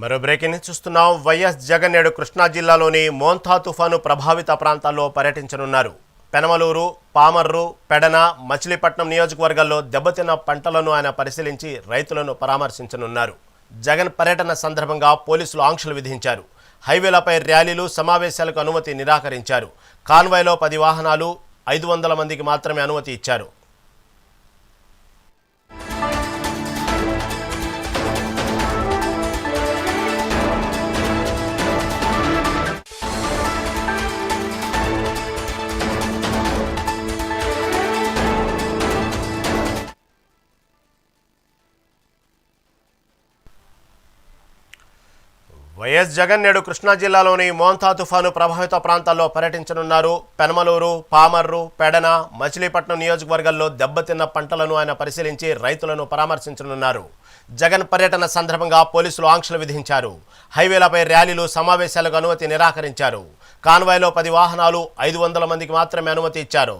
మరో బ్రేకింగ్ చూస్తున్నాం. వైఎస్ జగన్ నేడు కృష్ణా జిల్లాలోని మోంతా తుఫాను ప్రభావిత ప్రాంతాల్లో పర్యటించనున్నారు. పెనమలూరు పామర్రు పెడన మచిలీపట్నం నియోజకవర్గాల్లో దెబ్బతిన్న పంటలను ఆయన పరిశీలించి రైతులను పరామర్శించనున్నారు. జగన్ పర్యటన సందర్భంగా పోలీసులు ఆంక్షలు విధించారు. హైవేలపై ర్యాలీలు సమావేశాలకు అనుమతి నిరాకరించారు. కాన్వాయ్లో పది వాహనాలు ఐదు వందల మందికి మాత్రమే అనుమతి ఇచ్చారు. వైఎస్ జగన్ నేడు కృష్ణా జిల్లాలోని మోంతా తుఫాను ప్రభావిత ప్రాంతాల్లో పర్యటించనున్నారు. పెనమలూరు పామర్రు పెడన మచిలీపట్నం నియోజకవర్గాల్లో దెబ్బతిన్న పంటలను ఆయన పరిశీలించి రైతులను పరామర్శించనున్నారు. జగన్ పర్యటన సందర్భంగా పోలీసులు ఆంక్షలు విధించారు. హైవేలపై ర్యాలీలు సమావేశాలకు అనుమతి నిరాకరించారు. కాన్వాయ్లో పది వాహనాలు ఐదు వందల మందికి మాత్రమే అనుమతి ఇచ్చారు.